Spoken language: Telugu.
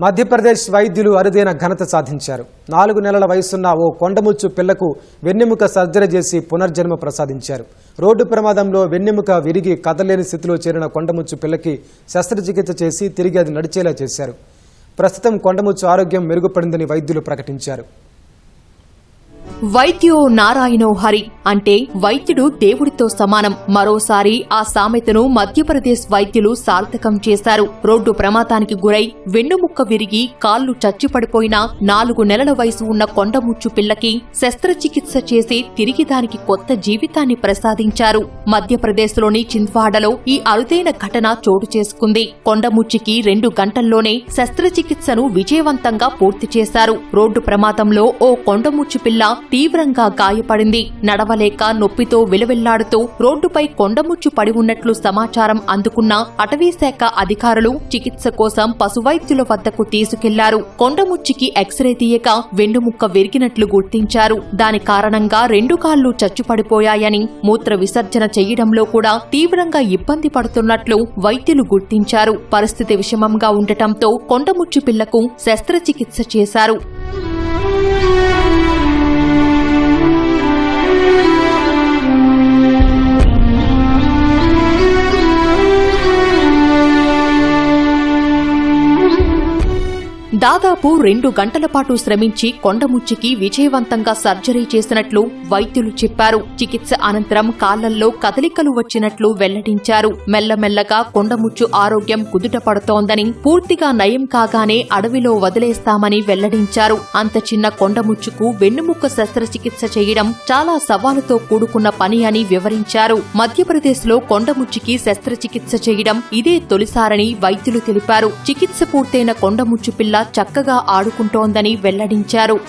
మధ్యప్రదేశ్ వైద్యులు అరుదైన ఘనత సాధించారు. నాలుగు నెలల వయసున్న ఓ కొండముచ్చు పిల్లకు వెన్నెముక సర్జరీ చేసి పునర్జన్మ ప్రసాదించారు. రోడ్డు ప్రమాదంలో వెన్నెముక విరిగి కదలేని స్థితిలో చేరిన కొండముచ్చు పిల్లకి శస్త్రచికిత్స చేసి తిరిగి అది నడిచేలా చేశారు. ప్రస్తుతం కొండముచ్చు ఆరోగ్యం మెరుగుపడిందని వైద్యులు ప్రకటించారు. వైద్యో నారాయణో హరి అంటే వైద్యుడు దేవుడితో సమానం. మరోసారి ఆ సామెతను మధ్యప్రదేశ్ వైద్యులు సార్థకం చేశారు. రోడ్డు ప్రమాదానికి గురై వెన్నుముక్క విరిగి కాళ్ళు చచ్చిపడిపోయిన నాలుగు నెలల వయసు ఉన్న కొండముచ్చు పిల్లకి శస్త్రచికిత్స చేసి తిరిగి దానికి కొత్త జీవితాన్ని ప్రసాదించారు. మధ్యప్రదేశ్లోని చింద్వాడలో ఈ అరుదైన ఘటన చోటు చేసుకుంది. కొండముచ్చికి రెండు గంటల్లోనే శస్త్రచికిత్సను విజయవంతంగా పూర్తి చేశారు. రోడ్డు ప్రమాదంలో ఓ కొండముచ్చు పిల్ల తీవ్రంగా గాయపడింది. నడవలేక నొప్పితో విలవిల్లాడుతూ రోడ్డుపై కొండముచ్చు పడి ఉన్నట్లు సమాచారం అందుకున్న అటవీశాఖ అధికారులు చికిత్స కోసం పశువైద్యుల వద్దకు తీసుకెళ్ళారు. కొండముచ్చికి ఎక్స్రే తీయక వెన్నుముక్క విరిగినట్లు గుర్తించారు. దాని కారణంగా రెండు కాళ్ళు చచ్చుపడిపోయాయని మూత్ర విసర్జన చేయడంలో కూడా తీవ్రంగా ఇబ్బంది పడుతున్నట్లు వైద్యులు గుర్తించారు. పరిస్థితి విషమంగా ఉండటంతో కొండముచ్చు పిల్లకు శస్త్రచికిత్స చేశారు. దాదాపు రెండు గంటల పాటు శ్రమించి కొండముచ్చికి విజయవంతంగా సర్జరీ చేసినట్లు వైద్యులు చెప్పారు. చికిత్స అనంతరం కాళ్ళల్లో కదలికలు వచ్చినట్లు వెల్లడించారు. మెల్లమెల్లగా కొండముచ్చు ఆరోగ్యం కుదుట పడుతోందని పూర్తిగా నయం కాగానే అడవిలో వదిలేస్తామని వెల్లడించారు. అంత చిన్న కొండముచ్చుకు వెన్నుముక్క శస్త్రచికిత్స చేయడం చాలా సవాలుతో కూడుకున్న పని అని వివరించారు. మధ్యప్రదేశ్లో కొండముచ్చికి శస్త్రచికిత్స చేయడం ఇదే తొలిసారని వైద్యులు తెలిపారు. చికిత్స పూర్తయిన కొండముచ్చు పిల్ల చక్కగా ఆడుకుంటోందని వెల్లడించారు.